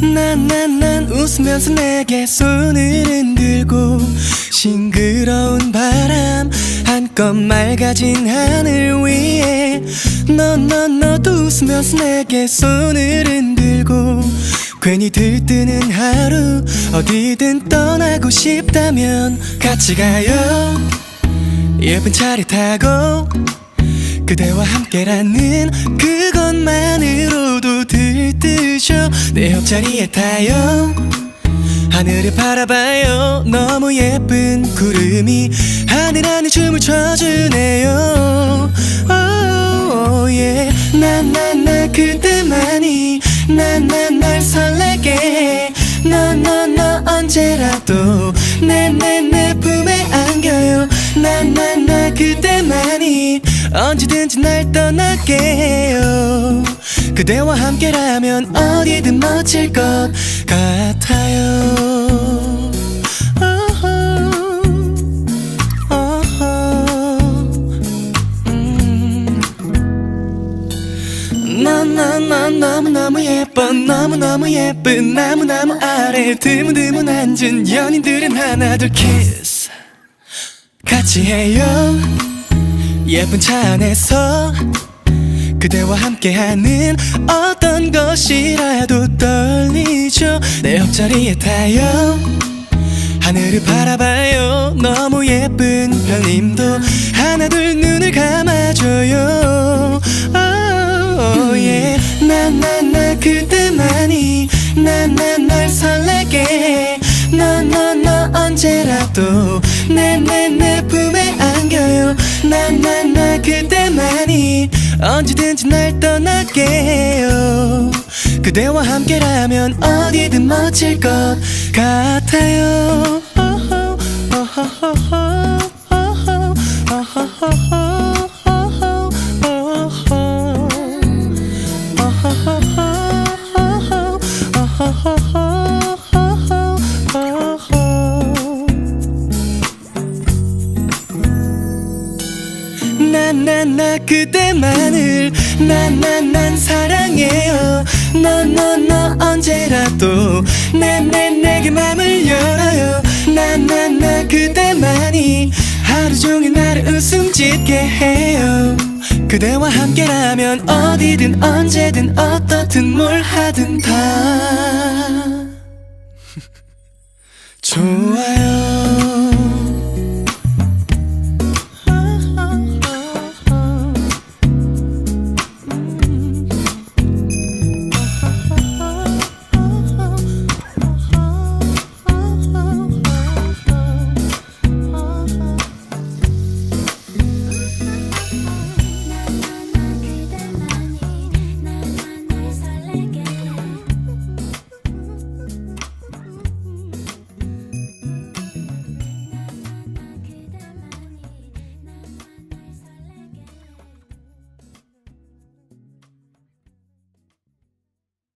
난난난 웃으면서 내게 손을 흔들고 싱그러운 바람 한껏 맑아진 하늘 위에 너너 너도 웃으면서 내게 손을 흔들고 괜히 들뜨는 하루 어디든 떠나고 싶다면 같이 가요. 예쁜 차를 타고 그대와 함께라는 그것만으로도 들뜨셔. 내 옆자리에 타요. 하늘을 바라봐요. 너무 예쁜 구름이 하늘 안에 춤을 춰주네요. Oh, yeah. 나나나 그때만이 나나 날 설레게. 너너 너 언제라도 내 내 내 품에 안겨요. 나나나 그때만이 언제든지 날 떠날게요. 그대와 함께라면 어디든 멋질 것 같아요. 음. 너무너무 예뻐 너무너무 예쁜 나무나무 아래 드문드문 앉은 연인들은 하나 둘 키스. 같이 해요 예쁜 차 안에서 그대와 함께하는 어떤 것이라도 떨리죠. 내 옆자리에 타요. 하늘을 바라봐요. 너무 예쁜 별님도 하나 둘 눈을 감아줘요. Oh, yeah. 나나나 그때만이 나나날 설레게. 너너 너 언제라도 내 내 내 품에 안겨요 나나나 그때만이 언제든지 날 떠날게요. 그대와 함께라면 어디든 멋질 것 같아요. 나 나나 그대만을 나나난 사랑해요. 너 너 너 언제라도 내내 내게 맘을 열어요. 나나나 그대만이 하루 종일 나를 웃음 짓게 해요. 그대와 함께라면 어디든 언제든 어떻든 뭘 하든 다 좋아요